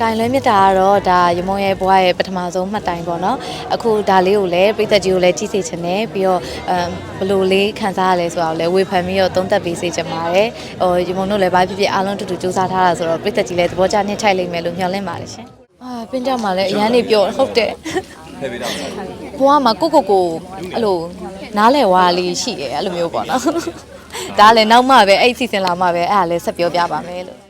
ကင်လွဲမြတ်တာကတော့ဒါရမုံရဲ့ဘွားရဲ့ပထမဆုံးမှတ်တိုင်ပေါ့နော်အခုဒါလေးကိုလည်းပြည်သက်ကြီးကိုလည်းကြည့်စေချင်တယ်ပြီးတော့အမ်ဘယ်လိုလေးခံစားရလဲဆိုတာကိုလည်းဝေဖန်ပြီးတော့သုံးသပ်ပေးစေချင်ပါတယ်ဟိုရမုံတို့လည်းဘာဖြစ်ဖြစ်အားလုံးတူတူစူးစမ်းထားတာဆိုတော့ပြည်သက်ကြီးလည်းသဘောကျနှစ်ထိုက်လိမ့်မယ်လို့မျှော်လင့်ပါတယ်ရှင်အာပင်းကြမှာလည်းအရန်နေပြောဟုတ်တယ်ထည့်ပေးတော့မယ်ဘွားမှာကိုကိုကိုအဲ့လိုနားလဲဝါလေးရှိတယ်အဲ့လိုမျိုးပေါ့နော်ဒါလည်းနောက်မှပဲအဲ့ဒီစီစဉ်လာမှပဲအဲ့ဒါလည်းဆက်ပြောပြပါမယ်လို့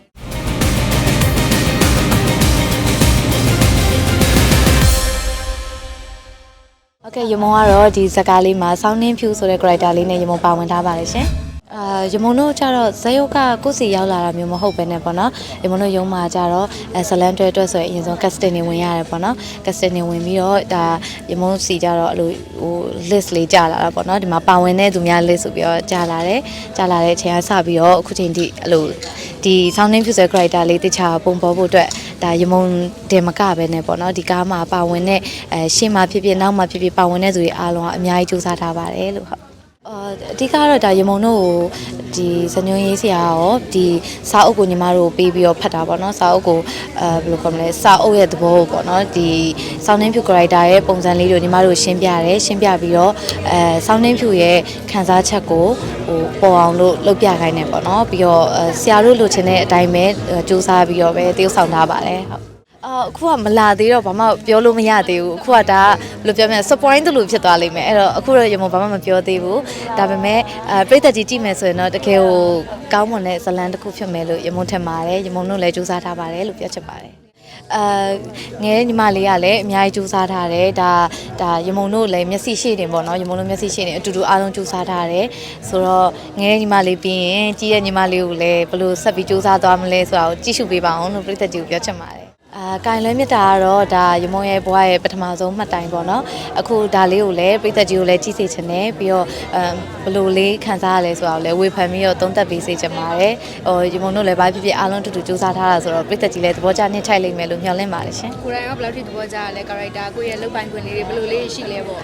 ဟုတ်ကဲ့ရမုံကတော့ဒီဇာတ်ကားလေးမှာဆောင်းနှင်းဖြူဆိုတဲ့ character လေးနဲ့ရမုံပါဝင်ထားပါတယ်ရှင်အာရမုံတို့ကျတော့ဇယုတ်ကကိုယ့်စီရောက်လာတာမျိုးမဟုတ်ပဲနဲ့ပေါ့နော်ရမုံတို့ရုံးမှာကျတော့ဇလန်တွဲတွဲဆိုရင်အရင်ဆုံး casting နေဝင်ရတယ်ပေါ့နော် casting နေဝင်ပြီးတော့ဒါရမုံစီကျတော့အဲ့လိုဟို list လေးကြာလာတာပေါ့နော်ဒီမှာပါဝင်တဲ့သူများ list ဆိုပြီးတော့ကြာလာတယ်ကြာလာတဲ့အချိန်ကစပြီးတော့အခုချိန်ထိအဲ့လိုဒီ sounding ဖြစ်တဲ့ character လေးတခြားပုံပေါ်ဖို့အတွက် ဒါရမုံတင်မကပဲနဲ့ပေါ့နော်ဒီကားမှာပါဝင်တဲ့အဲရှေ့မှာဖြစ်ဖြစ်နောက်မှာဖြစ်ဖြစ်ပါဝင်တဲ့သူတွေအားလုံးကအများကြီးစူးစမ်းထားပါတယ်လို့ဟုတ် အာအဓိကတော့ဒါရမုံတို့ကိုဒီဇညွန်ရေးဆရာရောဒီစာအုပ်ကိုညီမတို့ပေးပြီးတော့ဖတ်တာပေါ့နော်စာအုပ်ကိုအဲဘယ်လိုခေါ်မလဲစာအုပ်ရဲ့သဘောကိုပေါ့နော်ဒီဆောင်းနှင်းဖြူ character ရဲ့ပုံစံလေးတွေကိုညီမတို့ရှင်းပြတယ်ရှင်းပြပြီးတော့အဲဆောင်းနှင်းဖြူရဲ့ခံစားချက်ကိုဟိုပေါ်အောင်လို့လုပ်ပြခိုင်းတယ်ပေါ့နော်ပြီးတော့အဲဆရာတို့လိုချင်တဲ့အတိုင်းပဲစူးစမ်းပြီးတော့ပဲတရုပ်ဆောင်ထားပါတယ်ဟုတ် အာအခုကမလာသေးတော့ဘာမှပြောလို့မရသေးဘူးအခုကဒါကဘယ်လိုပြောမလဲ surprise တူလို့ဖြစ်သွားလိမ့်မယ်အဲ့တော့အခုတော့ရမဘာမှမပြောသေးဘူးဒါပေမဲ့အဲပြည်သက်ကြီးကြည့်မယ်ဆိုရင်တော့တကယ်ကိုကောင်းမွန်တဲ့ဇလန်တစ်ခုဖြစ်မယ်လို့ရမုံထင်ပါတယ်ရမုံတို့လည်းစူးစမ်းထားပါတယ်လို့ပြောချင်ပါတယ်အာငယ်ညီမလေးကလည်းအများကြီးစူးစမ်းထားတယ်ဒါဒါရမုံတို့လည်းမျက်စိရှိနေပေါ့နော်ရမုံတို့မျက်စိရှိနေအတူတူအားလုံးစူးစမ်းထားတယ်ဆိုတော့ငယ်ညီမလေးပြီးရင်ကြီးရဲ့ညီမလေးကိုလည်းဘယ်လိုဆက်ပြီးစူးစမ်းသွားမလဲဆိုတာကိုကြည့်ရှုပေးပါအောင်လို့ပြည်သက်ကြီးကိုပြောချင်ပါတယ် အာကင်လွဲမြတ်တာကတော့ဒါရမုံရဲ့ဘွားရဲ့ပထမဆုံးမှတ်တိုင်ပေါ့နော်အခုဒါလေးကိုလည်းပြည်သက်ကြီးကိုလည်းကြည့်စေချင်တယ်ပြီးတော့အမ်ဘယ်လိုလေးခံစားရလဲဆိုတာကိုလည်းဝေဖန်ပြီးတော့သုံးသပ်ပေးစေချင်ပါတယ်ဟိုရမုံတို့လည်းဘာဖြစ်ဖြစ်အားလုံးတူတူစူးစမ်းထားတာဆိုတော့ပြည်သက်ကြီးလည်းသဘောကျနှစ်ထိုက်လိမ့်မယ်လို့မျှော်လင့်ပါတယ်ရှင်ကိုယ်တိုင်ကဘယ်လောက်ထိသဘောကျရလဲ character ကိုယ့်ရဲ့လုပ်ပိုင်ခွင့်လေးတွေဘယ်လိုလေးရှိလဲပေါ့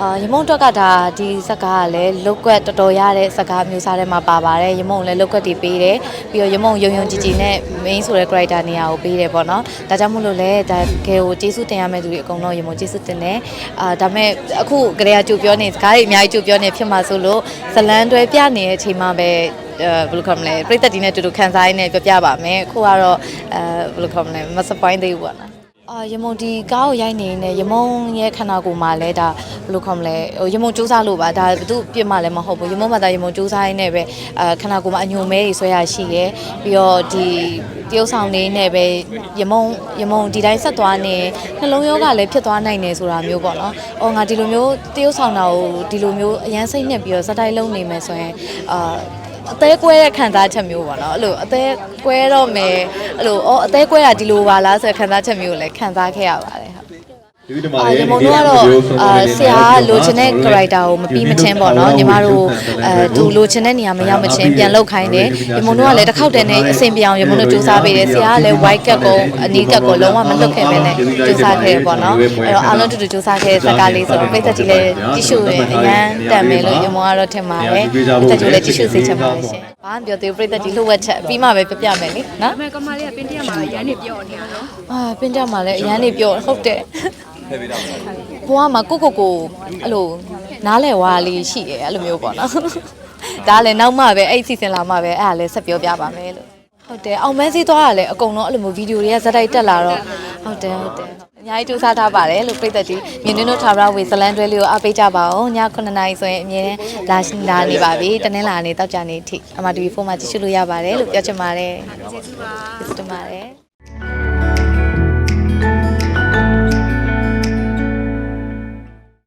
အာရမုံတွက်ကဒါဒီဇက်ကားကလည်းလုတ်ကွက်တော်တော်ရတဲ့ဇက်ကားမျိုးစားထဲမှာပါပါတယ်ရမုံလည်းလုတ်ကွက်တွေပေးတယ်ပြီးတော့ရမုံယုံယုံကြည်ကြည်နဲ့ main ဆိုတဲ့ character နေရာကိုပေးတယ်ပေါ့နော်ဒါကြောင့်မို့လို့လဲဒါကဲကိုကျေးဇူးတင်ရမယ့်သူတွေအကုန်လုံးရမုံကျေးဇူးတင်တယ်အာဒါမဲ့အခုကလေးကကြိုပြောနေစကားတွေအများကြီးကြိုပြောနေဖြစ်မှာဆိုလို့ဇလန်တွဲပြနေတဲ့အချိန်မှာပဲအဲဘယ်လိုခေါ်မလဲပြိသက်ဒီနဲ့တူတူခန်းစားရင်းနဲ့ပြပြပါမယ်အခုကတော့အဲဘယ်လိုခေါ်မလဲမစပိုင်းသေးဘူးပေါ့နော် အာရမုံဒီကားကိုရိုက်နေနေရမုံရဲ့ခန္ဓာကိုယ်မှာလဲဒါဘယ်လိုခေါ်မလဲဟိုရမုံစူးစမ်းလို့ပါဒါဘသူပြစ်မှလည်းမဟုတ်ဘူးရမုံမှာဒါရမုံစူးစမ်းရင်းနဲ့ပဲအာခန္ဓာကိုယ်မှာအညုံမဲတွေဆွဲရရှိရယ်ပြီးတော့ဒီတရုပ်ဆောင်လေးနဲ့ပဲရမုံရမုံဒီတိုင်းဆက်သွားနေနှလုံးရောဂါလည်းဖြစ်သွားနိုင်တယ်ဆိုတာမျိုးပေါ့နော်။အော်ငါဒီလိုမျိုးတရုပ်ဆောင်တာကိုဒီလိုမျိုးအရန်စိတ်ညစ်ပြီးတော့စတိုက်လုံးနေမယ်ဆိုရင်အာ အသေးကွဲတဲ့ခံစားချက်မျိုးပေါ့နော်အဲ့လိုအသေးကွဲတော့မယ်အဲ့လိုအော်အသေးကွဲတာဒီလိုပါလားဆိုတဲ့ခံစားချက်မျိုးကိုလည်းခံစားခဲ့ရပါတယ်ဟုတ်ဒီဒီမှာ အာလေညီမတို့ကတော့အာဆရာလိုချင်တဲ့ character ကိုမပြီးမချင်းပေါ့နော်ညီမတို့အဲသူလိုချင်တဲ့နေရာမရောက်မချင်းပြန်လောက်ခိုင်းတယ်ညီမတို့ကလည်းတစ်ခေါက်တည်းနဲ့အဆင်ပြေအောင်ညီမတို့စူးစမ်းပေးတယ်ဆရာကလည်း white cat ကိုအနီးကတ်ကိုလုံးဝမလွတ်ခဲ့ပဲနဲ့စူးစမ်းခဲ့တယ်ပေါ့နော်အဲ့တော့အားလုံးတူတူစူးစမ်းခဲ့တဲ့ဇာတ်ကားလေးဆိုတော့ပိတ်သက်ကြီးလည်းကြည့်ရှုရင်အရန်တန်မယ်လို့ညီမကတော့ထင်ပါတယ်ပိတ်သက်ကြီးလည်းကြည့်ရှုစေချင်ပါတယ်ရှင်ဘာမှပြောသေးဘူးပိတ်သက်ကြီးလှုပ်ဝက်ချက်ပြီးမှပဲပြပြမယ်လေနော်ဒါပေမဲ့ကမလေးကပင်တရမှာရန်နေပြောနေတာနော်အာပင်းကြမှာလည်းအရန်နေပြောဟုတ်တယ် ထည့်ပေးတော့မယ်ဘွားမှာကိုကိုကိုအဲ့လိုနားလဲဝါလေးရှိတယ်အဲ့လိုမျိုးပေါ့နော်ဒါလည်းနောက်မှပဲအဲ့ဒီစီစဉ်လာမှပဲအဲ့ဒါလည်းဆက်ပြောပြပါမယ်လို့ဟုတ်တယ်အောင်မန်းစည်းသွားတာလည်းအကုန်လုံးအဲ့လိုမျိုးဗီဒီယိုတွေကဇက်တိုက်တက်လာတော့ဟုတ်တယ်ဟုတ်တယ်အများကြီးစူးစမ်းထားပါတယ်လို့ပြည်သက်ကြီးမြင်းနှင်းတို့ထာဝရဝေဇလန်တွဲလေးကိုအားပေးကြပါအောင်ည9နာရီဆိုရင်အမြဲတမ်းလာလာနေပါပြီတနင်္လာနေ့တောက်ကြနေ့ထိအမတီဗီ4မှာကြည့်ရှုလို့ရပါတယ်လို့ပြောချင်ပါတယ်ကျေးဇူးပါကျေးဇူးတင်ပါတယ်